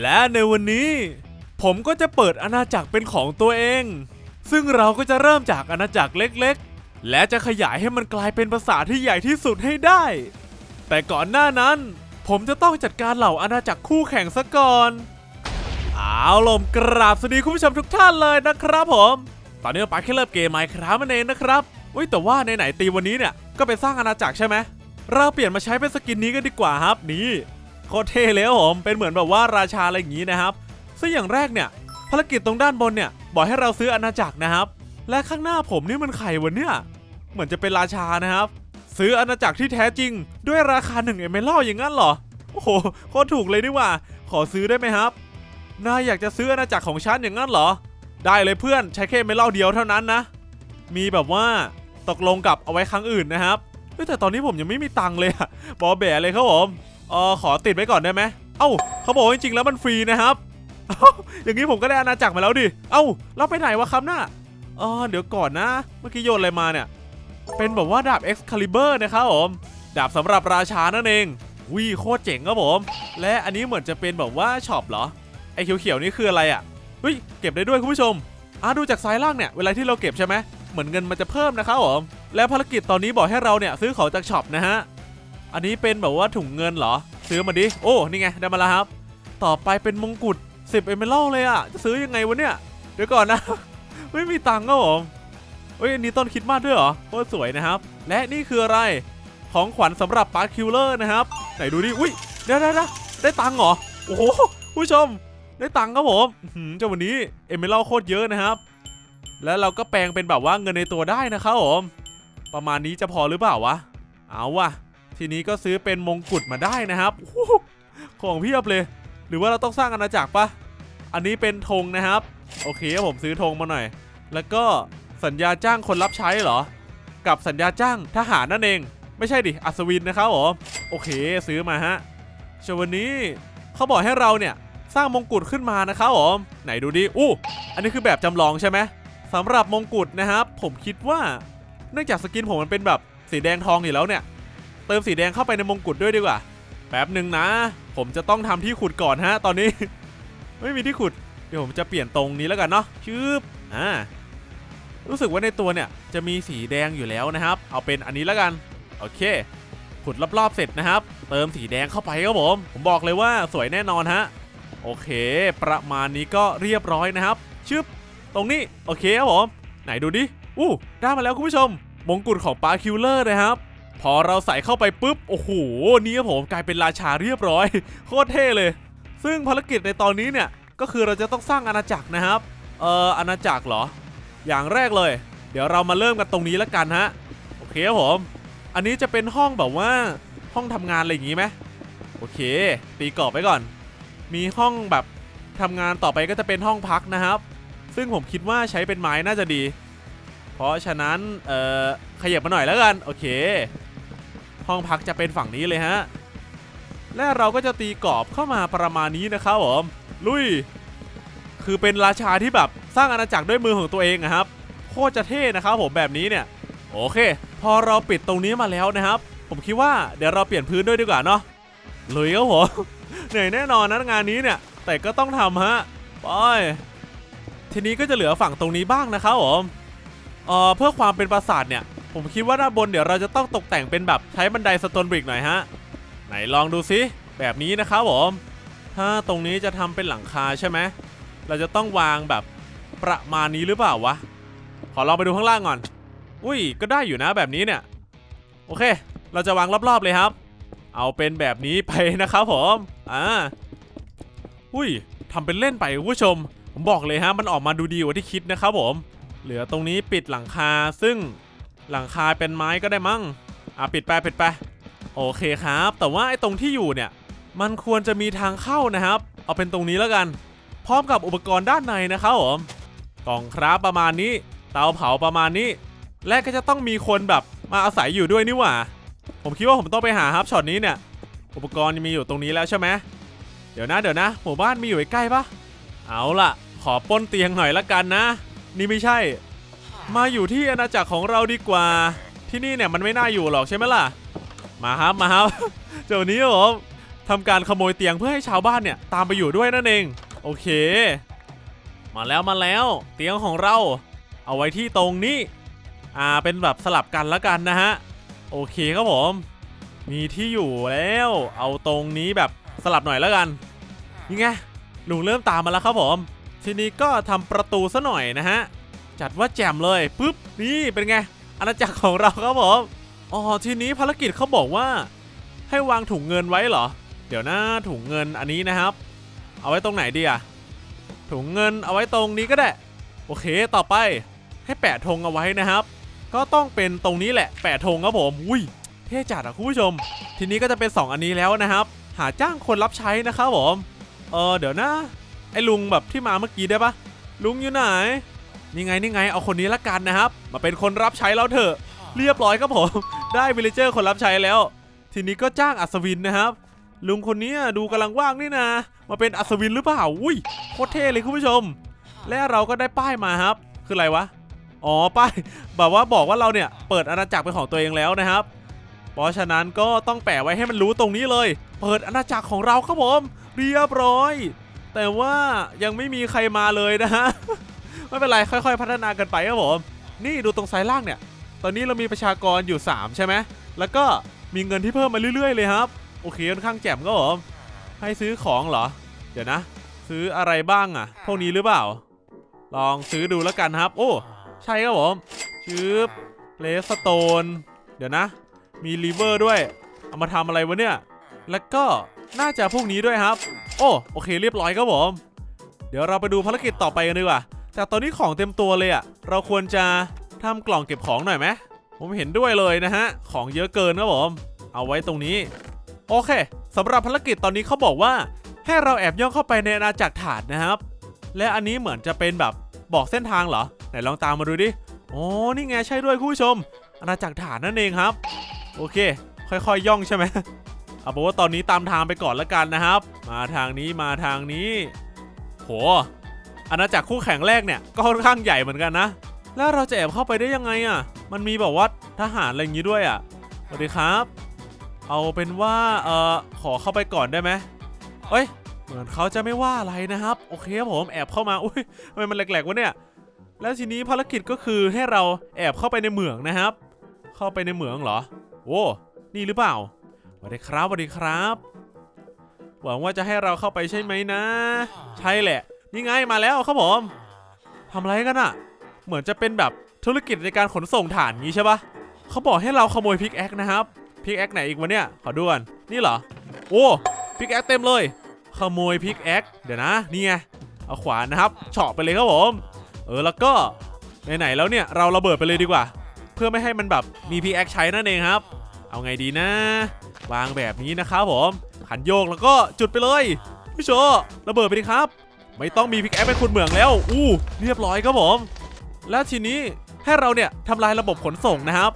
และในวันนี้ ผมก็จะเปิดอาณาจักรเป็นของตัวเอง ซึ่งเราก็จะเริ่มจากอาณาจักรเล็กๆ และจะขยายให้มันกลายเป็นปราสาที่ใหญ่ที่สุดให้ได้ แต่ก่อนหน้านั้น ผมจะต้องจัดการเหล่าอาณาจักรคู่แข่งซะก่อน เอาลมกราบสวัสดีคุณผู้ชมทุกท่านเลยนะครับผม ตอนนี้เราไปแค่เริ่มเกมไมค์ครับนั่นเองนะครับอุ้ยแต่ว่าในไหนๆตีวันนี้เนี่ยก็ไปสร้างอาณาจักรใช่ไหมเราเปลี่ยนมาใช้เป็นสกินนี้กันดีกว่าครับนี่ โคตรเท่เลยครับผม เป็นเหมือนแบบว่าราชาอะไรอย่างนี้นะครับ ซึ่งอย่างแรกเนี่ยภารกิจตรงด้านบนเนี่ยบอกให้เราซื้ออาณาจักรนะครับ และข้างหน้าผมนี่มันไข่วะเนี่ย เหมือนจะเป็นราชานะครับ ซื้ออาณาจักรที่แท้จริง ด้วยราคา1เอเมลอย่างนั้นเหรอ โอ้โหโคตรถูกเลยนี่ว่า ขอซื้อได้ไหมครับ นายอยากจะซื้ออาณาจักรของฉันอย่างนั้นเหรอ ได้เลยเพื่อนใช้แค่เมลเดียวเท่านั้นนะ มีแบบว่าตกลงกับเอาไว้ครั้งอื่นนะครับแต่ตอนนี้ผมยังไม่มีตังค์เลยอะบอแบะเลยครับผม เออขอติดไว้ก่อนได้ไหมเอ้าเขาบอกจริงๆแล้วมันฟรีนะครับ อย่างนี้ผมก็ได้อาณาจักรมาแล้วดิ เอ้าเราไปไหนวะครับน่ะเออเดี๋ยวก่อนนะ เมื่อกี้โยนอะไรมาเนี่ย เป็นแบบว่าดาบ Excalibur นะครับผม ดาบสำหรับราชานั่นเองวีโคตรเจ๋งครับผม และอันนี้เหมือนจะเป็นแบบว่าช็อปเหรอ ไอ้เขียวๆนี่คืออะไรอะเฮ้ยเก็บได้ด้วยคุณผู้ชมอะดูจากซ้ายล่างเนี่ย เวลาที่เราเก็บใช่ไหมเหมือนเงินมันจะเพิ่มนะครับผม และภารกิจตอนนี้บอกให้เราเนี่ยซื้อของจากช็อปนะฮะ อันนี้เป็นแบบว่าถุงเงินเหรอ ซื้อมาดิ โอ้ นี่ไง ได้มาแล้วครับ ต่อไปเป็นมงกุฎ10เอเมรัลเลยอะจะซื้อยังไงวะเนี่ย เดี๋ยวก่อนนะ ไม่มีตังค์ครับผมเฮ้ยอันนี้ต้นคิดมากด้วยเหรอโคตรสวยนะครับ และนี่คืออะไร ของขวัญสำหรับปาร์คิวเลอร์นะครับ ไหนดูดิ อุ้ยเดี๋ยวได้ได้ได้ตังค์เหรอ โอ้โห ผู้ชม ได้ตังค์ครับผมหือเจ้าวันนี้เอเมรัลโคตรเยอะนะครับ แล้วเราก็แปลงเป็นแบบว่าเงินในตัวได้นะครับผม ประมาณนี้จะพอหรือเปล่าวะ เอาวะ ทีนี้ก็ซื้อเป็นมงกุฎมาได้นะครับ ของเพียบเลย หรือว่าเราต้องสร้างอาณาจักรปะอันนี้เป็นธงนะครับ โอเคผมซื้อธงมาหน่อย แล้วก็สัญญาจ้างคนรับใช้เหรอ กับสัญญาจ้างทหารนั่นเอง ไม่ใช่ดิ อัศวินนะครับผมโอเคซื้อมาฮะชวันนี้เขาบอกให้เราเนี่ยสร้างมงกุฎขึ้นมานะครับผมไหนดูดิ อู้ อันนี้คือแบบจำลองใช่ไหมสำหรับมงกุฎนะครับ ผมคิดว่า เนื่องจากสกินผมมันเป็นแบบสีแดงทองอยู่แล้วเนี่ย เติมสีแดงเข้าไปในมงกุฎด้วยดีกว่า แป๊บหนึ่งนะ ผมจะต้องทำที่ขุดก่อนฮะ ตอนนี้ ไม่มีที่ขุด เดี๋ยวผมจะเปลี่ยนตรงนี้แล้วกันเนาะชืบอ่า รู้สึกว่าในตัวเนี่ยจะมีสีแดงอยู่แล้วนะครับ เอาเป็นอันนี้แล้วกัน โอเค ขุดรอบๆเสร็จนะครับ เติมสีแดงเข้าไปครับผม ผมบอกเลยว่าสวยแน่นอนฮะ โอเค ประมาณนี้ก็เรียบร้อยนะครับชึบ ตรงนี้ โอเคครับผม ไหนดูดิ อู้ ได้มาแล้วคุณผู้ชม มงกุฎของปาคิวเลอร์นะครับ พอเราใส่เข้าไปปุ๊บ โอ้โห นี่ครับผมกลายเป็นราชาเรียบร้อย โคตรเท่เลย ซึ่งภารกิจในตอนนี้เนี่ย ก็คือเราจะต้องสร้างอาณาจักรนะครับ เอ่ออาณาจักรเหรอ อย่างแรกเลย เดี๋ยวเรามาเริ่มกันตรงนี้แล้วกันฮะ โอเคครับผม อันนี้จะเป็นห้องแบบว่าห้องทำงานอะไรอย่างงี้ไหมโอเค ตีกรอบไว้ก่อน มีห้องแบบทำงานต่อไปก็จะเป็นห้องพักนะครับ ซึ่งผมคิดว่าใช้เป็นไม้น่าจะดี เพราะฉะนั้น เอ่อ ขยับมาหน่อยแล้วกัน โอเค ห้องพักจะเป็นฝั่งนี้เลยฮะ และเราก็จะตีกรอบเข้ามาประมาณนี้นะครับผม ลุย คือเป็นราชาที่แบบสร้างอาณาจักรด้วยมือของตัวเองอะครับ โคตรจะเท่นะครับผมแบบนี้เนี่ย โอเค พอเราปิดตรงนี้มาแล้วนะครับ ผมคิดว่าเดี๋ยวเราเปลี่ยนพื้นด้วยดีกว่าเนาะ ลุยครับผม เหนื่อยแน่นอนนะงานนี้เนี่ย แต่ก็ต้องทำฮะไปทีนี้ก็จะเหลือฝั่งตรงนี้บ้างนะครับผมเอ่อเพื่อความเป็นปราสาทเนี่ย ผมคิดว่าด้านบนเดี๋ยวเราจะต้องตกแต่งเป็นแบบใช้บันไดสโตนบริกหน่อยฮะ ไหนลองดูซิแบบนี้นะครับผม ถ้าตรงนี้จะทำเป็นหลังคาใช่ไหม เราจะต้องวางแบบประมาณนี้หรือเปล่าวะ ขอลองไปดูข้างล่างก่อน อุ้ย ก็ได้อยู่นะแบบนี้เนี่ย โอเค เราจะวางรอบๆเลยครับ เอาเป็นแบบนี้ไปนะครับผม อ่า อุ้ยทำเป็นเล่นไปคุณผู้ชม ผมบอกเลยฮะ มันออกมาดูดีกว่าที่คิดนะครับผม เหลือตรงนี้ปิดหลังคาซึ่ง หลังคาเป็นไม้ก็ได้มั้ง อะปิดไปปิดไป โอเคครับ แต่ว่าไอ้ตรงที่อยู่เนี่ย มันควรจะมีทางเข้านะครับ เอาเป็นตรงนี้แล้วกัน พร้อมกับอุปกรณ์ด้านในนะครับผมกล่องคราฟประมาณนี้ เตาเผาประมาณนี้ และก็จะต้องมีคนแบบมาอาศัยอยู่ด้วยนี่หว่า ผมคิดว่าผมต้องไปหาครับช็อตนี้เนี่ย อุปกรณ์มีอยู่ตรงนี้แล้วใช่ไหมเดี๋ยวนะเดี๋ยวนะหมู่บ้านมีอยู่ใกล้ปะเอาล่ะ ขอป้นเตียงหน่อยละกันนะ นี่ไม่ใช่ มาอยู่ที่อาณาจักรของเราดีกว่า ที่นี่เนี่ยมันไม่น่าอยู่หรอกใช่ไหมล่ะ มาครับมาครับเจ้านี้ผมทำการขโมยเตียงเพื่อให้ชาวบ้านเนี่ยตามไปอยู่ด้วยนั่นเอง โอเค มาแล้วมาแล้ว เตียงของเรา เอาไว้ที่ตรงนี้อ่าเป็นแบบสลับกันแล้วกันนะฮะโอเคครับผม มีที่อยู่แล้ว เอาตรงนี้แบบสลับหน่อยแล้วกันนี่ไงลุงเริ่มตามมาแล้วครับผม ทีนี้ก็ทำประตูซะหน่อยนะฮะ จัดว่าแจ่มเลยปุ๊บนี่เป็นไงอาณาจักรของเราครับผมอ๋อทีนี้ภารกิจเขาบอกว่า ให้วางถุงเงินไว้เหรอ เดี๋ยวนะถุงเงินอันนี้นะครับ เอาไว้ตรงไหนดีอะถุงเงินเอาไว้ตรงนี้ก็ได้ โอเคต่อไปให้แปะธงเอาไว้นะครับ ก็ต้องเป็นตรงนี้แหละ แปะธงครับผมอุ้ยเท่จัดอะคุณผู้ชม ทีนี้ก็จะเป็น 2 อันนี้แล้วนะครับ หาจ้างคนรับใช้นะครับผมเออเดี๋ยวนะ ไอ้ลุงแบบที่มาเมื่อกี้ได้ปะลุงอยู่ไหน นี่ไงนี่ไงเอาคนนี้ละกันนะครับ มาเป็นคนรับใช้เราเถอะ เรียบร้อยครับผม ได้วิลเลเจอร์คนรับใช้แล้ว ทีนี้ก็จ้างอัศวินนะครับ ลุงคนนี้ดูกำลังว่างนี่นะมาเป็นอัศวินหรือเปล่าอุ้ยโคตรเท่เลยคุณผู้ชม และเราก็ได้ป้ายมาครับ คืออะไรวะอ๋อป้ายแบบว่าบอกว่าเราเนี่ยเปิดอาณาจักรเป็นของตัวเองแล้วนะครับ เพราะฉะนั้นก็ต้องแปะไว้ให้มันรู้ตรงนี้เลย เปิดอาณาจักรของเราครับผม เรียบร้อย แต่ว่ายังไม่มีใครมาเลยนะฮะ ไม่เป็นไรค่อย ๆ พัฒนากันไปครับผมนี่ดูตรงซ้ายล่างเนี่ย ตอนนี้เรามีประชากรอยู่ 3 ใช่ไหมแล้วก็มีเงินที่เพิ่มมาเรื่อย ๆ เลยครับ โอเคค่อนข้างแจ่มครับผมให้ซื้อของเหรอ เดี๋ยวนะ ซื้ออะไรบ้างอะพวกนี้หรือเปล่า ลองซื้อดูแล้วกันครับ โอ้ใช่ครับผมชืบเลสโตนเดี๋ยวนะ มีลีเวอร์ด้วย เอามาทำอะไรวะเนี่ย แล้วก็น่าจะพวกนี้ด้วยครับ โอ้โอเคเรียบร้อยครับผม เดี๋ยวเราไปดูภารกิจต่อไปกันดีกว่า แต่ตอนนี้ของเต็มตัวเลยอะเราควรจะทำกล่องเก็บของหน่อยไหมผมเห็นด้วยเลยนะฮะ ของเยอะเกินครับผม เอาไว้ตรงนี้ โอเคสำหรับภารกิจตอนนี้เขาบอกว่า ให้เราแอบย่องเข้าไปในอาณาจักรถาดนะครับ และอันนี้เหมือนจะเป็นแบบบอกเส้นทางเหรอ ไหนลองตามมาดูดิโอ้นี่ไงใช่ด้วยคุณผู้ชม อาณาจักรฐานนั่นเองครับ โอเค ค่อยๆย่องใช่ไหมเอาเป็นว่าตอนนี้ตามทางไปก่อนละกันนะครับ มาทางนี้มาทางนี้ โห อาณาจักรคู่แข่งแรกเนี่ยก็ค่อนข้างใหญ่เหมือนกันนะ แล้วเราจะแอบเข้าไปได้ยังไงอะ มันมีแบบว่าทหารอะไรอย่างงี้ด้วยอะสวัสดีครับ เอาเป็นว่าเอ่อขอเข้าไปก่อนได้ไหมเอ้ย เหมือนเขาจะไม่ว่าอะไรนะครับ โอเคครับผมแอบเข้ามาอุ้ยทำไมมันแหลกๆวะเนี่ย แล้วทีนี้ภารกิจก็คือให้เราแอบเข้าไปในเหมืองนะครับ เข้าไปในเหมืองเหรอโอ้นี่หรือเปล่าสวัสดีครับสวัสดีครับ หวังว่าจะให้เราเข้าไปใช่ไหมนะ ใช่แหละ นี่ไงมาแล้วครับผมทำอะไรกันอะเหมือนจะเป็นแบบธุรกิจในการขนส่งถ่านงี้ใช่ปะเขาบอกให้เราขโมยพิกแอคนะครับพิกแอคไหนอีกวะเนี่ยขอดูก่อนนี่เหรอโอ้พิกแอคเต็มเลย ขโมยพิกแอคเดี๋ยวนะนี่ไงเอาขวานนะครับเฉาะไปเลยครับผม เออแล้วก็ไหนๆแล้วเนี่ยเราระเบิดไปเลยดีกว่า เพื่อไม่ให้มันแบบมีพีแอคใช้นั่นเองครับ เอาไงดีนะ วางแบบนี้นะครับผมขันโยกแล้วก็จุดไปเลยพี่โชระเบิดไปดิครับ ไม่ต้องมีพิกแอคเป็นคุณเหมืองแล้ว อู้ เรียบร้อยครับผม แล้วทีนี้ให้เราเนี่ยทำลายระบบขนส่งนะครับ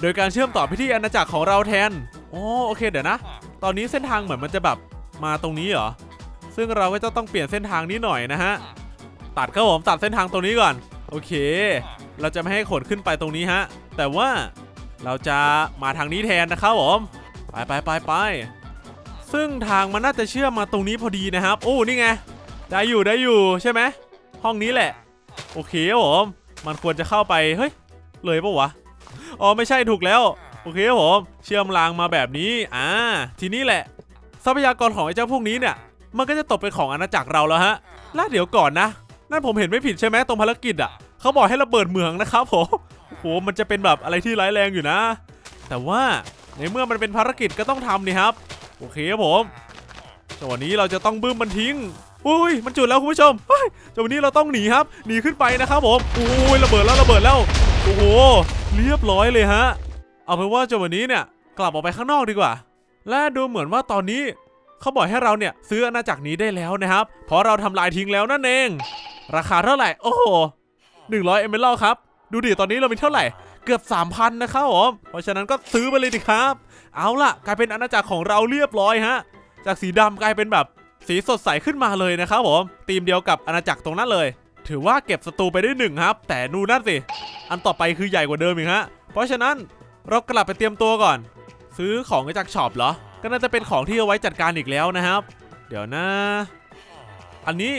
โดยการเชื่อมต่อไปที่อาณาจักรของเราแทนอ๋อโอเคเดี๋ยวนะ ตอนนี้เส้นทางเหมือนมันจะแบบมาตรงนี้เหรอ ซึ่งเราก็จะต้องเปลี่ยนเส้นทางนี้หน่อยนะฮะ ตัดครับผมตัดเส้นทางตรงนี้ก่อน โอเค เราจะไม่ให้ขนขึ้นไปตรงนี้ฮะ แต่ว่าเราจะมาทางนี้แทนนะครับผม ไปไปไปไปซึ่งทางมันน่าจะเชื่อมมาตรงนี้พอดีนะครับ โอ้ นี่ไง ได้อยู่ได้อยู่ใช่ไหมห้องนี้แหละ โอเคครับผมมันควรจะเข้าไปเฮ้ยเลยปะวะอ๋อไม่ใช่ถูกแล้ว โอเคครับผมเชื่อมรางมาแบบนี้อ่าทีนี้แหละ ทรัพยากรของไอ้เจ้าพวกนี้เนี่ย มันก็จะตกเป็นของอาณาจักรเราแล้วฮะแล้วเดี๋ยวก่อนนะนั่นผมเห็นไม่ผิดใช่ไหมตรงภารกิจอะเขาบอกให้ระเบิดเมืองนะครับผมโอ้โหมันจะเป็นแบบอะไรที่ร้ายแรงอยู่นะ แต่ว่าในเมื่อมันเป็นภารกิจก็ต้องทำนี่ครับ โอเคครับผมจังหวะนี้เราจะต้องบึ้มมันทิ้ง อุ้ยมันจุดแล้วคุณผู้ชมเฮ้ยจังหวะนี้เราต้องหนีครับ หนีขึ้นไปนะครับผมอุ้ยระเบิดแล้วระเบิดแล้ว โอ้โห เรียบร้อยเลยฮะ เอาเป็นว่าจังหวะนี้เนี่ยกลับออกไปข้างนอกดีกว่า และดูเหมือนว่าตอนนี้เขาบอกให้เราเนี่ยซื้ออาณาจักรนี้ได้แล้วนะครับ เพราะเราทำลายทิ้งแล้วนั่นเอง ราคาเท่าไหร่ โอ้โหหนึ่งร้อยเอเมอรัลครับ ดูดิตอนนี้เรามีเท่าไหร่ เกือบ3,000นนะครับผม เพราะฉะนั้นก็ซื้อไปเลยดิครับ เอาล่ะ กลายเป็นอาณาจักรของเราเรียบร้อยฮะ จากสีดำกลายเป็นแบบ สีสดใสขึ้นมาเลยนะครับผมธีมเดียวกับอาณาจักรตรงนั้นเลย ถือว่าเก็บศัตรูไปได้หนึ่งครับ แต่นูนั่นสิ อันต่อไปคือใหญ่กว่าเดิมอีกฮะ เพราะฉะนั้นเรากลับไปเตรียมตัวก่อน ซื้อของจากช็อปเหรอ ก็น่าจะเป็นของที่เอาไว้จัดการอีกแล้วนะครับ เดี๋ยวนะ อันนี้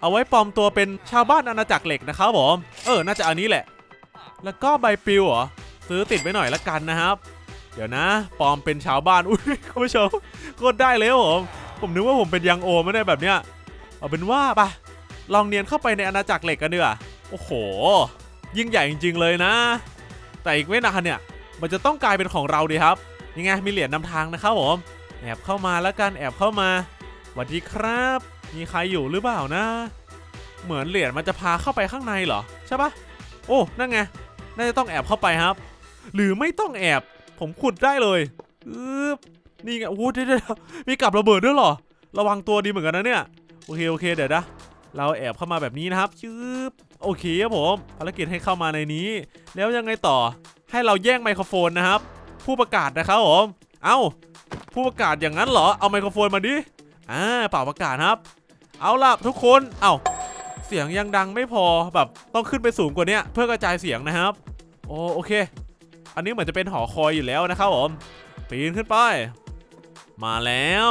เอาไว้ปลอมตัวเป็นชาวบ้านอาณาจักรเหล็กนะครับผมเออ น่าจะอันนี้แหละ แล้วก็ใบปลิวเหรอซื้อติดไว้หน่อยละกันนะครับ เดี๋ยวนะปลอมเป็นชาวบ้านอุ้ยคุณผู้ชมโคตรได้เลยผม ผมนึกว่าผมเป็นยังโอไม่ได้แบบเนี้ยเอาเป็นว่าปะลองเนียนเข้าไปในอาณาจักรเหล็กกันดีกว่าโอ้โห ยิ่งใหญ่จริง ๆ เลยนะ แต่อีกไม่นานเนี่ย มันจะต้องกลายเป็นของเราดีครับยังไงมีเหรียญนำทางนะครับผมแอบเข้ามาแล้วกันแอบเข้ามาสวัสดีครับ มีใครอยู่หรือเปล่านะ เหมือนเหรียญมันจะพาเข้าไปข้างในเหรอใช่ปะโอ้นั่นไงน่าจะต้องแอบเข้าไปครับ หรือไม่ต้องแอบ ผมขุดได้เลยอึ๊บ นี่ไงโอ้โหเดี๋ยวเดี๋ยวมีกับระเบิดด้วยเหรอ ระวังตัวดีเหมือนกันนะเนี่ย โอเคโอเคเดี๋ยวนะ เราแอบเข้ามาแบบนี้นะครับชืบโอเคครับผม ภารกิจให้เข้ามาในนี้ แล้วยังไงต่อ ให้เราแย่งไมโครโฟนนะครับ ผู้ประกาศนะครับผม เอ้า ผู้ประกาศอย่างนั้นเหรอ เอาไมโครโฟนมาดิ อ่าเป่าประกาศครับ เอาล่ะทุกคน เอ้า เสียงยังดังไม่พอแบบต้องขึ้นไปสูงกว่านี้เพื่อกระจายเสียงนะครับ โอโอเค อันนี้เหมือนจะเป็นหอคอยอยู่แล้วนะครับผม ปีนขึ้นไป มาแล้ว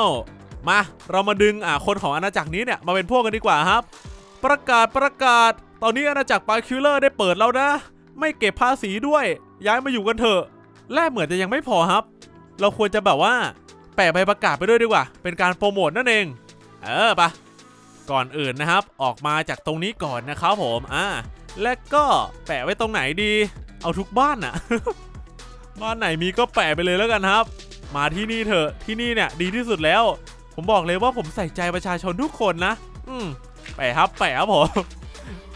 มาเรามาดึงอ่าคนของอาณาจักรนี้เนี่ยมาเป็นพวกกันดีกว่าครับ ประกาศประกาศ ตอนนี้อาณาจักรปาคิวเลอร์ได้เปิดแล้วนะ ไม่เก็บภาษีด้วย ย้ายมาอยู่กันเถอะ แลกเหมือนจะยังไม่พอครับ เราควรจะแบบว่า แปะใบประกาศไปด้วยดีกว่า เป็นการโปรโมทนั่นเอง เออปะก่อนอื่นนะครับ ออกมาจากตรงนี้ก่อนนะครับผมอ่าและก็แปะไว้ตรงไหนดี เอาทุกบ้านอะบ้านไหนมีก็แปะไปเลยแล้วกันครับ มาที่นี่เถอะที่นี่เนี่ยดีที่สุดแล้ว ผมบอกเลยว่าผมใส่ใจประชาชนทุกคนนะ อืมแปะครับแปะครับผม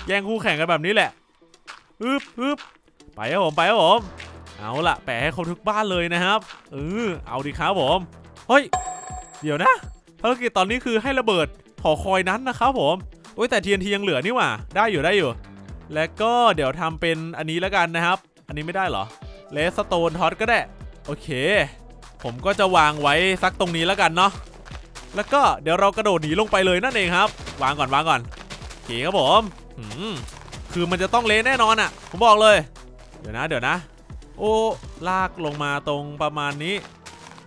แย่งคู่แข่งกันแบบนี้แหละฮึบฮึบไปครับผมไปครับผม เอาละแปะให้ครบทุกบ้านเลยนะครับเออเอาดีครับผมเฮ้ยเดี๋ยวนะภารกิจตอนนี้คือให้ระเบิดหอคอยนั้นนะครับผมโอ้ยแต่ TNT ยังเหลือนี่หว่า ได้อยู่ได้อยู่ และก็เดี๋ยวทำเป็นอันนี้แล้วกันนะครับ อันนี้ไม่ได้เหรอเลสโตนท็อตก็ได้ โอเค ผมก็จะวางไว้สักตรงนี้แล้วกันเนาะแล้วก็เดี๋ยวเรากระโดดหนีลงไปเลยนั่นเองครับ วางก่อนวางก่อนโอเคครับผมหืมคือมันจะต้องเละแน่นอนอะ่ะ ผมบอกเลย เดี๋ยวนะ เดี๋ยวนะ โอ้ลากลงมาตรงประมาณนี้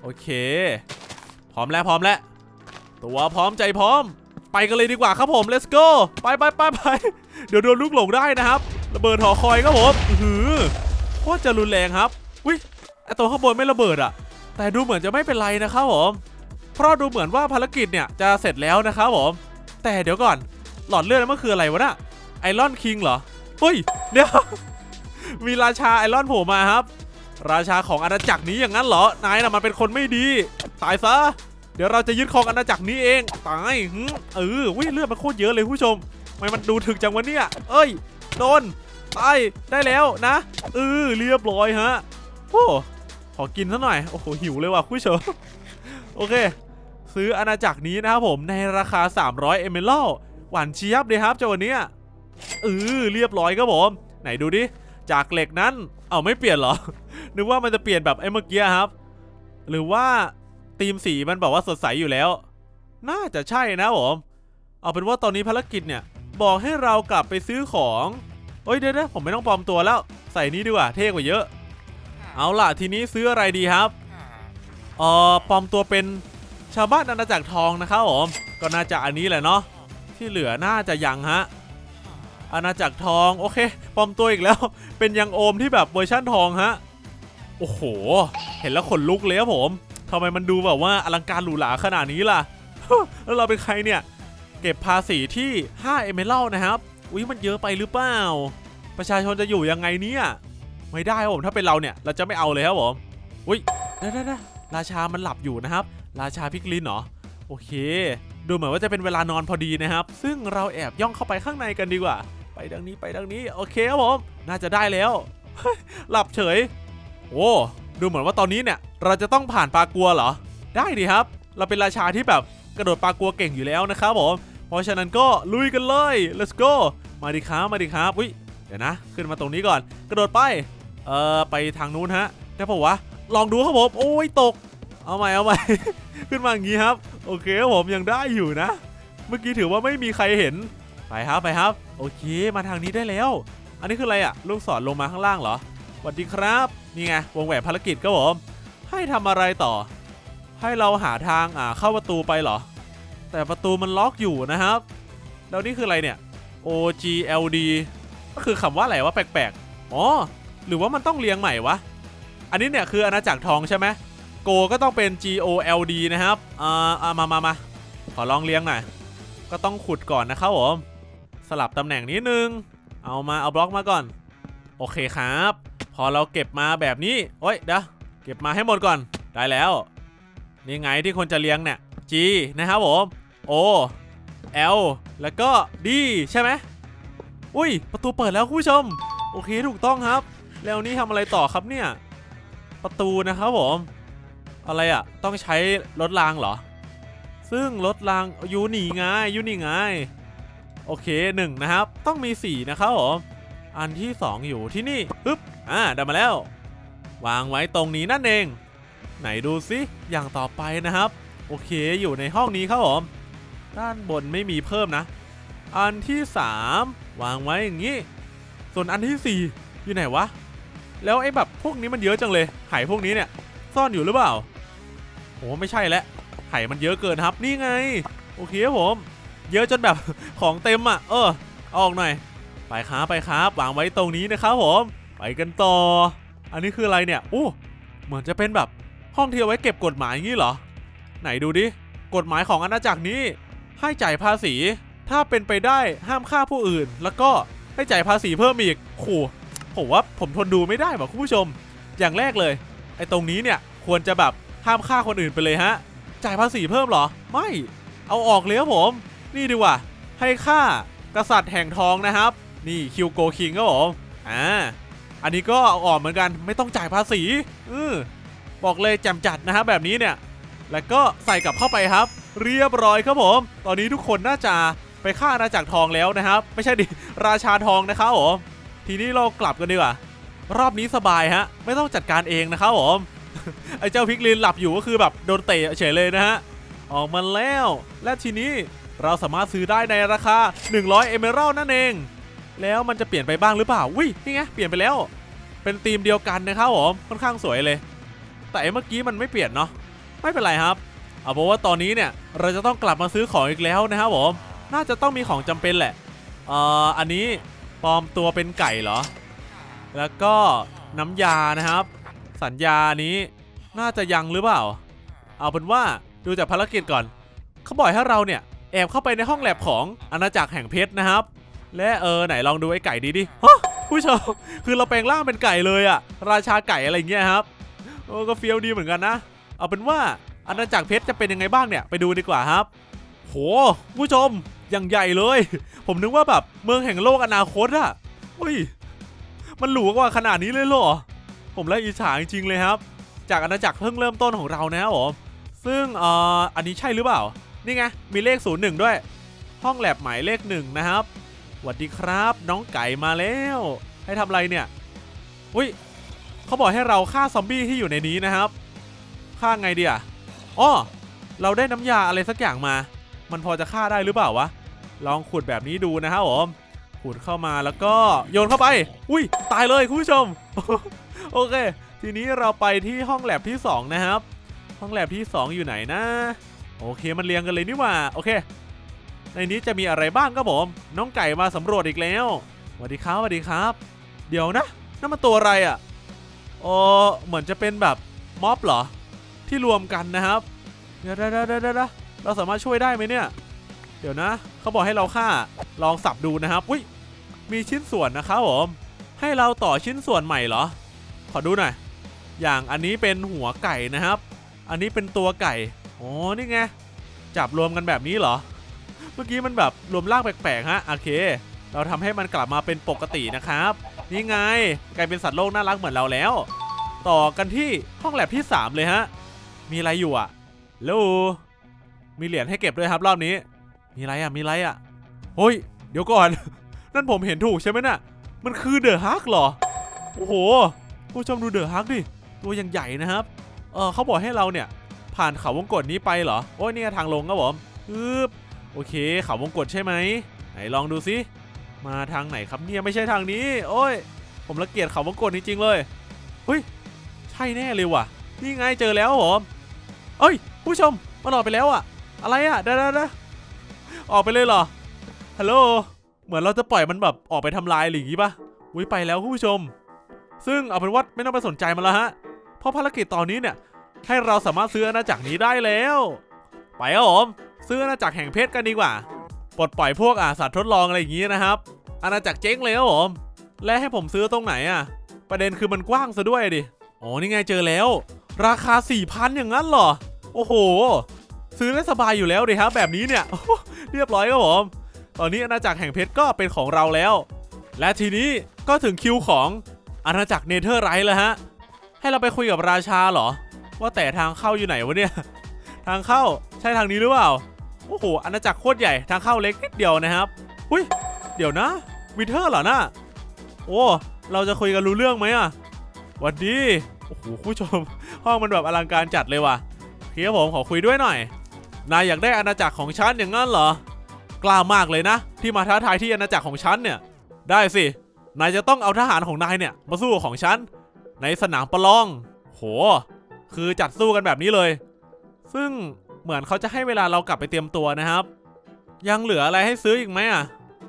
โอเค พร้อมแล้วพร้อมแล้วตัวพร้อมใจพร้อม ไปกันเลยดีกว่าครับผม let's go ไปไปไปไปเดี๋ยวโดนลูกหลงได้นะครับระเบิดหอคอยครับผมหือโคตรจะรุนแรงครับวิไอตัวข้างบนไม่ระเบิดอะ แต่ดูเหมือนจะไม่เป็นไรนะครับผม เพราะดูเหมือนว่าภารกิจเนี่ยจะเสร็จแล้วนะครับผม แต่เดี๋ยวก่อน หลอดเลือดมันคืออะไรวะน่ะไอรอนคิงเหรอเฮ้ยเดี๋ยวมีราชาไอรอนโผล่มาครับ ราชาของอาณาจักรนี้อย่างนั้นเหรอนายน่ะมันเป็นคนไม่ดี ตายซะเดี๋ยวเราจะยึดครองอาณาจักรนี้เองตายเออวิเลือดมันโคตรเยอะเลยผู้ชมทำไมมันดูถึกจังวะเนี่ย เอ้ยโดนตายได้แล้วนะเออเรียบร้อยฮะโอ้ ขอกินซะหน่อย โอ้โห หิวเลยว่ะผู้ชมโอเค ซื้ออาณาจักรนี้นะครับผมในราคา 300เอเมลหวานเชียบเลยครับเจ้าวันนี้เออเรียบร้อยครับผม ไหนดูดิ จากเหล็กนั้น เอาไม่เปลี่ยนหรอ นึกว่ามันจะเปลี่ยนแบบไอ้เมื่อกี้ครับ หรือว่าธีมสีมันบอกว่าสดใสอยู่แล้ว น่าจะใช่นะผม เอาเป็นว่าตอนนี้ภารกิจเนี่ย บอกให้เรากลับไปซื้อของ เอ้ยเดี๋ยวนะผมไม่ต้องปลอมตัวแล้ว ใส่นี้ดีกว่าเท่กว่าเยอะ เอาล่ะทีนี้ซื้ออะไรดีครับเอ่อปลอมตัวเป็นชาวบ้านอาณาจักรทองนะครับผมก็น่าจะอันนี้แหละเนาะที่เหลือน่าจะยังฮะอาณาจักรทองโอเคปลอมตัวอีกแล้ว เป็นยังโอมที่แบบเวอร์ชั่นทองฮะโอ้โห เห็นแล้วขนลุกเลยครับผมทำไมมันดูแบบว่าอลังการหรูหราขนาดนี้ล่ะแล้วเราเป็นใครเนี่ย เก็บภาษีที่5เอเมรัลนะครับ อุ้ยมันเยอะไปหรือเปล่า ประชาชนจะอยู่ยังไงเนี่ย ไม่ได้ครับผมถ้าเป็นเราเนี่ยเราจะไม่เอาเลยครับผมอุ้ยได้ได้ได้ราชามันหลับอยู่นะครับ ราชาพิกลินเหรอโอเค ดูเหมือนว่าจะเป็นเวลานอนพอดีนะครับ ซึ่งเราแอบย่องเข้าไปข้างในกันดีกว่า ไปดังนี้ไปดังนี้โอเคครับผมน่าจะได้แล้ว หลับเฉยโอ้ดูเหมือนว่าตอนนี้เนี่ย เราจะต้องผ่านปลากัวเหรอ ได้ดีครับ เราเป็นราชาที่แบบกระโดดปลากัวเก่งอยู่แล้วนะครับผมเพราะฉะนั้นก็ลุยกันเลย let's go มาดิครับมาดิครับอุ้ยเดี๋ยวนะ ขึ้นมาตรงนี้ก่อน กระโดดไป เออไปทางนู้นฮะได้ปะวะลองดูครับผมโอ้ยตก เอาใหม่เอาใหม่ ขึ้นมาอย่างนี้ครับ โอเคครับผมยังได้อยู่นะ เมื่อกี้ถือว่าไม่มีใครเห็นไปครับไปครับ โอเคมาทางนี้ได้แล้ว อันนี้คืออะไรอะลูกศรลงมาข้างล่างเหรอสวัสดีครับนี่ไงวงแหวนภารกิจครับผมให้ทำอะไรต่อ ให้เราหาทางอ่าเข้าประตูไปเหรอ แต่ประตูมันล็อกอยู่นะครับ แล้วนี่คืออะไรเนี่ย O G L D ก็คือคำว่าอะไรวะแปลกๆ อ๋อ หรือว่ามันต้องเรียงใหม่วะ อันนี้เนี่ยคืออาณาจักรทองใช่ไหมโกก็ต้องเป็น G O L D นะครับอ่ามามามาขอลองเรียงหน่อย ก็ต้องขุดก่อนนะครับผม สลับตำแหน่งนิดนึง เอามาเอาบล็อกมาก่อน โอเคครับ พอเราเก็บมาแบบนี้ โอ้ยเดี๋ยวเก็บมาให้หมดก่อน ได้แล้ว นี่ไงที่คนจะเลี้ยงเนี่ย G นะครับผม O L แล้วก็ D ใช่ไหมอุ้ย ประตูเปิดแล้วคุณผู้ชม โอเคถูกต้องครับ แล้วนี่ทำอะไรต่อครับเนี่ย ประตูนะครับผม อะไรอะ่ะต้องใช้รถรางเหรอ ซึ่งรถรางยูนี่ไงยูนี่ไงโอเคหนึ่งนะครับ ต้องมี4นะครับผมอันที่2อยู่ที่นี่ปึ๊บอ่าได้มาแล้ว วางไว้ตรงนี้นั่นเอง ไหนดูซิอย่างต่อไปนะครับ โอเคอยู่ในห้องนี้ครับผมด้านบนไม่มีเพิ่มนะ อันที่3วางไว้อย่างนี้ ส่วนอันที่4อยู่ไหนวะ แล้วไอ้แบบพวกนี้มันเยอะจังเลยไหพวกนี้เนี่ย ซ่อนอยู่หรือเปล่าโอ้ไม่ใช่แล้วไหมันเยอะเกินครับนี่ไง โอเคครับผม เยอะจนแบบของเต็มอะ เออออกหน่อย ไปครับไปครับวางไว้ตรงนี้นะครับผมไปกันต่อ อันนี้คืออะไรเนี่ยอู้เหมือนจะเป็นแบบห้องที่เอาไว้เก็บกฎหมายอย่างนี้เหรอ ไหนดูดิกฎหมายของอาณาจักรนี้ ให้จ่ายภาษี ถ้าเป็นไปได้ห้ามฆ่าผู้อื่น แล้วก็ให้จ่ายภาษีเพิ่มอีกขู่ ผมว่าผมทนดูไม่ได้ว่ะคุณผู้ชม อย่างแรกเลย ไอ้ตรงนี้เนี่ยควรจะแบบห้ามฆ่าคนอื่นไปเลยฮะ จ่ายภาษีเพิ่มเหรอ ไม่ เอาออกเลยครับผม นี่ดีกว่า ให้ค่ากษัตริย์แห่งทองนะครับ นี่คิวโกคิงครับผมอ่า อันนี้ก็เอาออกเหมือนกัน ไม่ต้องจ่ายภาษีอือบอกเลยแจำจัดนะครับแบบนี้เนี่ย แล้วก็ใส่กลับเข้าไปครับ เรียบร้อยครับผม ตอนนี้ทุกคนน่าจะไปฆ่าอาณาจักรทองแล้วนะครับ ไม่ใช่ดิ ราชาทองนะครับผม ทีนี้เรากลับกันดีกว่ารอบนี้สบายฮะ ไม่ต้องจัดการเองนะครับผมไอ้เจ้าพิกลินหลับอยู่ก็คือแบบโดนเตะเฉยเลยนะฮะ ออกมาแล้ว และทีนี้เราสามารถซื้อได้ในราคา 100 เอเมอรัลนั่นเอง แล้วมันจะเปลี่ยนไปบ้างหรือเปล่าวินี่ไงเปลี่ยนไปแล้ว เป็นธีมเดียวกันนะครับผมค่อนข้างสวยเลย แต่เมื่อกี้มันไม่เปลี่ยนเนาะไม่เป็นไรครับ เอาเพราะว่าตอนนี้เนี่ยเราจะต้องกลับมาซื้อของอีกแล้วนะครับผมน่าจะต้องมีของจำเป็นแหละเอ่ออันนี้ ปลอมตัวเป็นไก่เหรอ แล้วก็น้ำยานะครับ สัญญานี้น่าจะยังหรือเปล่า เอาเป็นว่าดูจากภารกิจก่อน เขาบอกให้เราเนี่ยแอบเข้าไปในห้องแลบของอาณาจักรแห่งเพชรนะครับ และเออไหนลองดูไอ้ไก่ดีดิฮะผู้ชมคือเราแปลงร่างเป็นไก่เลยอะราชาไก่อะไรเงี้ยครับโอ้ก็เฟี้ยวดีเหมือนกันนะ เอาเป็นว่าอาณาจักรเพชรจะเป็นยังไงบ้างเนี่ยไปดูดีกว่าครับ โหผู้ชม อย่างใหญ่เลย ผมนึกว่าแบบเมืองแห่งโลกอนาคตอะอุ้ย มันหรูกว่าขนาดนี้เลยเหรอ ผมละอิจฉาจริงๆเลยครับ จากอาณาจักรเพิ่งเริ่มต้นของเรานะครับผม ซึ่งเอ่ออันนี้ใช่หรือเปล่า นี่ไง มีเลข 01 ด้วย ห้องแลบหมายเลข1นะครับสวัสดีครับ น้องไก่มาแล้ว ให้ทำอะไรเนี่ย อุ้ยเขาบอกให้เราฆ่าซอมบี้ที่อยู่ในนี้นะครับ ฆ่าไงดีอะอ้อเราได้น้ำยาอะไรสักอย่างมา มันพอจะฆ่าได้หรือเปล่าวะ ลองขุดแบบนี้ดูนะครับผมขุดเข้ามาแล้วก็โยนเข้าไป อุ้ยตายเลยคุณผู้ชม โอเค ทีนี้เราไปที่ห้องแลบที่ 2 นะครับ ห้องแลบที่ 2 อยู่ไหนนะ โอเคมันเรียงกันเลยนี่หว่าโอเค ในนี้จะมีอะไรบ้างครับผม น้องไก่มาสำรวจอีกแล้วสวัสดีครับสวัสดีครับ เดี๋ยวนะนั่นมันตัวอะไรอะ่ะโอเหมือนจะเป็นแบบม็อบเหรอ ที่รวมกันนะครับ เดี๋ยวเดี๋ยวเดี๋ยว เราสามารถช่วยได้ไหมเนี่ย เดี๋ยวนะ เขาบอกให้เราฆ่า ลองสับดูนะครับ อุ้ย มีชิ้นส่วนนะครับผม ให้เราต่อชิ้นส่วนใหม่เหรอ ขอดูหน่อย อย่างอันนี้เป็นหัวไก่นะครับ อันนี้เป็นตัวไก่ อ๋อ นี่ไง จับรวมกันแบบนี้เหรอ เมื่อกี้มันแบบรวมร่างแปลกๆฮะ โอเค เราทำให้มันกลับมาเป็นปกตินะครับ นี่ไง กลายเป็นสัตว์โลกน่ารักเหมือนเราแล้ว ต่อกันที่ห้องแลบที่ 3 เลยฮะ มีอะไรอยู่อะโล มีเหรียญให้เก็บด้วยครับรอบนี้ มีไรอะมีไรอะเฮ้ยเดี๋ยวก่อน นั่นผมเห็นถูกใช่ไหมน่ะ มันคือเดอะฮักเหรอ โอ้โหผู้ชมดูเดอะฮักดิ ตัวยังใหญ่นะครับ เออเขาบอกให้เราเนี่ย ผ่านเขาวงกตนี้ไปเหรอ โอ้ยเนี่ยทางลงครับผมอึบโอเค เขาวงกตใช่ไหมไหนลองดูซิ มาทางไหนครับเนี่ยไม่ใช่ทางนี้ โอ้ย ผมละเกียดเขาวงกตจริงๆเลยเฮ้ย ใช่แน่เลยว่ะ นี่ไงเจอแล้วครับผมเอ้ย ผู้ชมมันออกไปแล้วอะ อะไรอะเดี๋ยวออกไปเลยเหรอ ฮัลโหล เหมือนเราจะปล่อยมันแบบออกไปทำลายหรืออย่างงี้ปะอุ้ยไปแล้วคุณผู้ชม ซึ่งเอาเป็นว่าไม่ต้องไปสนใจมันแล้วฮะ เพราะภารกิจตอนนี้เนี่ย ให้เราสามารถซื้ออาณาจักรนี้ได้แล้ว ไปครับผม ซื้ออาณาจักรแห่งเพชรกันดีกว่า ปลดปล่อยพวกอาสัตว์ทดลองอะไรอย่างงี้นะครับ อาณาจักรเจ๊งเลยครับผม และให้ผมซื้อตรงไหนอะประเด็นคือมันกว้างซะด้วยดิ อ๋อนี่ไงเจอแล้ว ราคา4,000อย่างนั้นเหรอ โอ้โห ซื้อได้สบายอยู่แล้วดิครับแบบนี้เนี่ยเรียบร้อยครับผม ตอนนี้อาณาจักรแห่งเพชรก็เป็นของเราแล้ว และทีนี้ก็ถึงคิวของอาณาจักรเนเธอร์ไรท์แล้วฮะ ให้เราไปคุยกับราชาเหรอ ว่าแต่ทางเข้าอยู่ไหนวะเนี่ย ทางเข้าใช่ทางนี้หรือเปล่า โอ้โหอาณาจักรโคตรใหญ่ทางเข้าเล็กนิดเดียวนะครับ อุ้ย เดี๋ยวนะ วิเทอร์เหรอนะโอ้ เราจะคุยกันรู้เรื่องไหมอะหวัดดี โอ้โหคุณผู้ชม ห้องมันแบบอลังการจัดเลยว่ะเคครับผมขอคุยด้วยหน่อย นายอยากได้อาณาจักรของฉันอย่างนั้นเหรอ กล้ามากเลยนะ ที่มาท้าทายที่อาณาจักรของฉันเนี่ย ได้สิ นายจะต้องเอาทหารของนายเนี่ย มาสู้ของฉัน ในสนามประลอง โห คือจัดสู้กันแบบนี้เลย ซึ่งเหมือนเขาจะให้เวลาเรากลับไปเตรียมตัวนะครับ ยังเหลืออะไรให้ซื้ออีกไหมอะ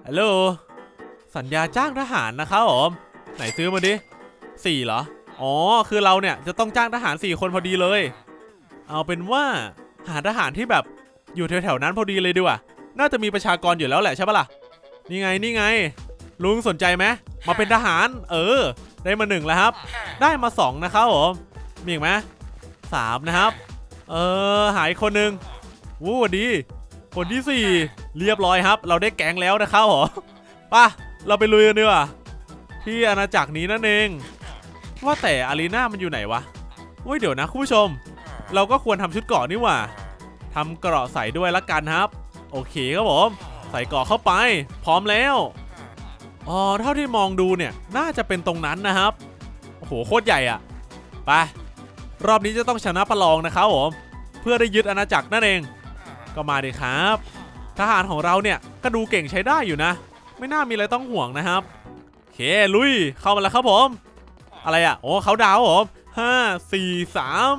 ฮัลโหลสัญญาจ้างทหารนะครับผมไหนซื้อมาดิสี่เหรอ อ๋อ คือเราเนี่ยจะต้องจ้างทหารสี่คนพอดีเลย เอาเป็นว่า หาทหารที่แบบอยู่แถวๆนั้นพอดีเลยดีกว่า น่าจะมีประชากรอยู่แล้วแหละใช่ปะล่ะ นี่ไงนี่ไง ลุงสนใจไหมมาเป็นทหาร เออ ได้มาหนึ่งแล้วครับ ได้มาสองนะครับผมมีอีกไหมสามนะครับ เออหายคนหนึ่งวู้วดี คนที่สี่เรียบร้อยครับ เราได้แก๊งแล้วนะครับผมป่ะเราไปลุยกันดีกว่าที่อาณาจักรนี้นั่นเอง ว่าแต่อารีนามันอยู่ไหนวะอุ้ยเดี๋ยวนะคุณผู้ชม เราก็ควรทำชุดเกราะนี่หว่าทำเกราะใส่ด้วยละกันครับ โอเคครับผม ใส่เกราะเข้าไป พร้อมแล้วอ๋อเท่าที่มองดูเนี่ยน่าจะเป็นตรงนั้นนะครับโอ้โหโคตรใหญ่อะไปรอบนี้จะต้องชนะประลองนะครับผมเพื่อได้ยึดอาณาจักรนั่นเอง ก็มาดิครับ ทหารของเราเนี่ยก็ดูเก่งใช้ได้อยู่นะ ไม่น่ามีอะไรต้องห่วงนะครับเคลุยเข้ามาแล้วครับผม อะไรอะโอ้เขาดาวน์เหรอห้าสี่สาม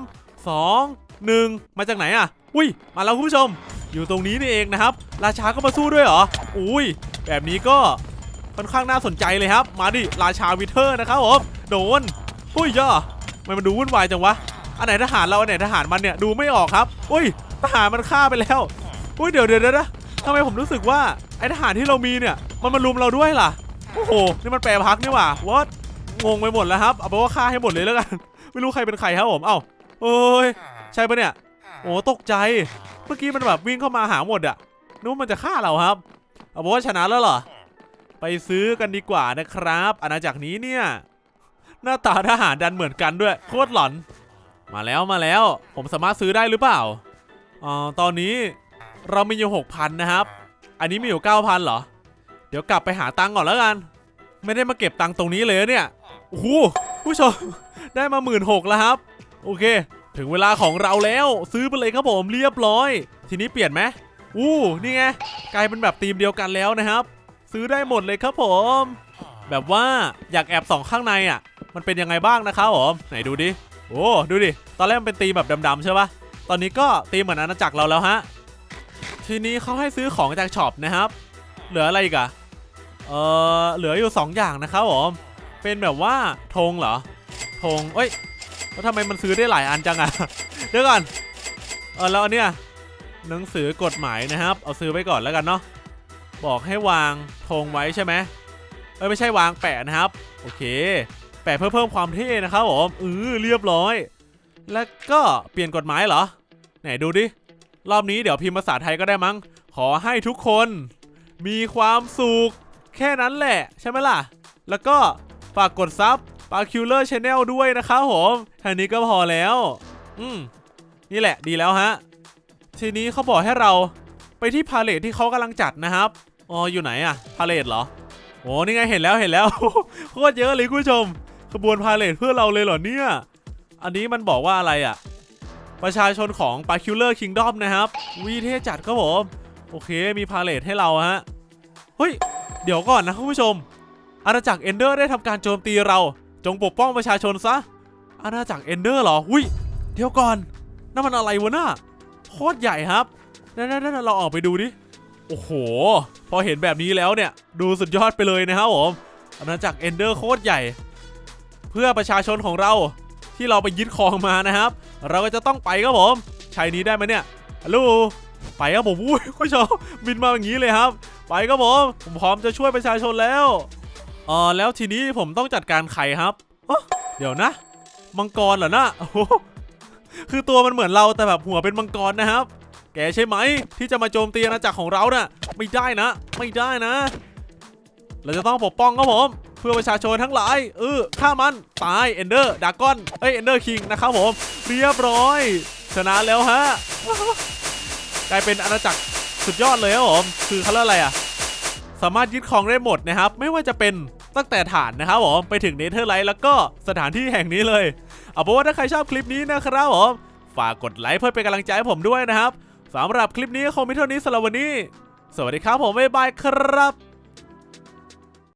สองหนึ่งมาจากไหนอะ อุ้ย มาแล้วคุณผู้ชม อยู่ตรงนี้นี่เองนะครับ ราชาก็มาสู้ด้วยเหรอ อุ้ย แบบนี้ก็ค่อนข้างน่าสนใจเลยครับ มาดิ ราชาวิเทอร์นะครับผมโดนอุ้ยย่อทำไมมันดูวุ่นวายจังวะ อันไหนทหารเรา อันไหนทหารมันเนี่ยดูไม่ออกครับ อุ้ย ทหารมันฆ่าไปแล้ว อุ้ยเดี๋ยวเดี๋ยวนะทำไมผมรู้สึกว่าไอทหารที่เรามีเนี่ย มันมาลุมเราด้วยล่ะ โอ้โห นี่มันแปรพักนี่หว่าวัดงงไปหมดแล้วครับ เอาเป็นว่าฆ่าให้หมดเลยแล้วกัน ไม่รู้ใครเป็นใครครับผม เอ้า เอ้ยใช่ปะเนี่ยโอ้ตกใจ เมื่อกี้มันแบบวิ่งเข้ามาหาหมดอะนึกว่ามันจะฆ่าเราครับ เอาเป็นว่าชนะแล้วเหรอ ไปซื้อกันดีกว่านะครับ อาณาจักรนี้เนี่ย หน้าตาทหารดันเหมือนกันด้วย โคตรหลอน มาแล้วมาแล้ว ผมสามารถซื้อได้หรือเปล่าอ๋อตอนนี้เรามีอยู่หกพันนะครับ อันนี้มีอยู่เก้าพันเหรอ เดี๋ยวกลับไปหาตังค์ก่อนแล้วกัน ไม่ได้มาเก็บตังค์ตรงนี้เลยนะเนี่ยโอ้โหผู้ชมได้มาหมื่นหกแล้วครับ โอเค ถึงเวลาของเราแล้วซื้อไปเลยครับผมเรียบร้อย ทีนี้เปลี่ยนไหมอู้นี่ไงกลายเป็นแบบธีมเดียวกันแล้วนะครับ ซื้อได้หมดเลยครับผม แบบว่าอยากแอบส่องข้างในอะ มันเป็นยังไงบ้างนะครับผมไหนดูดิโอ้ดูดิตอนแรกมันเป็นตีมแบบดำๆใช่ปะตอนนี้ก็ตีมเหมือนอาณาจักรเราแล้วฮะทีนี้เขาให้ซื้อของจากช็อปนะครับ เหลืออะไรอีกอะเออเหลืออยู่ 2 อย่างนะครับผมเป็นแบบว่าธงเหรอธงเอ้ย แล้วทำไมมันซื้อได้หลายอันจังอะเดี๋ยวก่อนเออแล้วอันเนี้ยหนังสือกฎหมายนะครับ เอาซื้อไว้ก่อนแล้วกันเนาะบอกให้วางธงไว้ใช่ไหมเอ้ยไม่ใช่วางแปะนะครับ โอเค แปะเพื่อเพิ่มความเท่นะครับผมเออเรียบร้อย แล้วก็เปลี่ยนกฎหมายเหรอไหนดูดิรอบนี้เดี๋ยวพิมพ์ภาษาไทยก็ได้มั้ง ขอให้ทุกคน มีความสุขแค่นั้นแหละ ใช่ไหมล่ะ แล้วก็ฝากกดซับ ปาคิวเลอร์ชแนลด้วยนะครับผมแค่นี้ก็พอแล้ว อืม นี่แหละดีแล้วฮะ ทีนี้เขาบอกให้เราไปที่พาเลทที่เขากำลังจัดนะครับ อ๋อ อยู่ไหนอะพาเลทเหรอ โอ้นี่ไงเห็นแล้วเห็นแล้วโคตรเยอะเลยคุณผู้ชม ขบวนพาเลทเพื่อเราเลยเหรอเนี่ย อันนี้มันบอกว่าอะไรอะประชาชนของปาคิวเลอร์คิงดอมนะครับ วีเทจัดครับผม โอเค มีพาเลทให้เราฮะ เฮ้ย เดี๋ยวก่อนนะคุณผู้ชม อาณาจักรเอนเดอร์ได้ทำการโจมตีเรา จงปกป้องประชาชนซะ อาณาจักรเอนเดอร์เหรอหุ้ยเดี๋ยวก่อนนั่นมันอะไรวะน่ะโคตรใหญ่ครับนั่นๆๆเราออกไปดูดิ โอ้โห พอเห็นแบบนี้แล้วเนี่ย ดูสุดยอดไปเลยนะครับผมอาณาจักรเอนเดอร์โคตรใหญ่ เพื่อประชาชนของเราที่เราไปยึดครองมานะครับ เราก็จะต้องไปครับผมใช้นี้ได้ไหมเนี่ยฮัลโหลไปครับผมอุ้ยคุณผู้ชมบินมาอย่างนี้เลยครับ ไปครับผม ผมพร้อมจะช่วยประชาชนแล้ว เออแล้วทีนี้ผมต้องจัดการใครครับเดี๋ยวนะ มังกรเหรอนะโอ้โหคือตัวมันเหมือนเราแต่แบบหัวเป็นมังกรนะครับ แกใช่ไหมที่จะมาโจมตีอาณาจักรของเราน่ะ ไม่ได้นะ ไม่ได้นะ เราจะต้องปกป้องครับผม เพื่อประชาชนทั้งหลายเออฆ่ามันตายเอนเดอร์ดากอนเอ้ยเอนเดอร์คิงนะครับผมเรียบร้อย ชนะแล้วฮะกลายเป็นอาณาจักรสุดยอดเลยครับผมคือเขาเรียกอะไรอะสามารถยึดครองได้หมดนะครับ ไม่ว่าจะเป็น ตั้งแต่ฐานนะครับผมไปถึงเนเธอร์ไลท์แล้วก็สถานที่แห่งนี้เลย เอาเป็นว่าถ้าใครชอบคลิปนี้นะครับผมฝากกดไลค์เพื่อเป็นกำลังใจให้ผมด้วยนะครับสำหรับคลิปนี้คงมีเท่านี้สำหรับวันนี้ สวัสดีครับผมบ๊ายบายครับ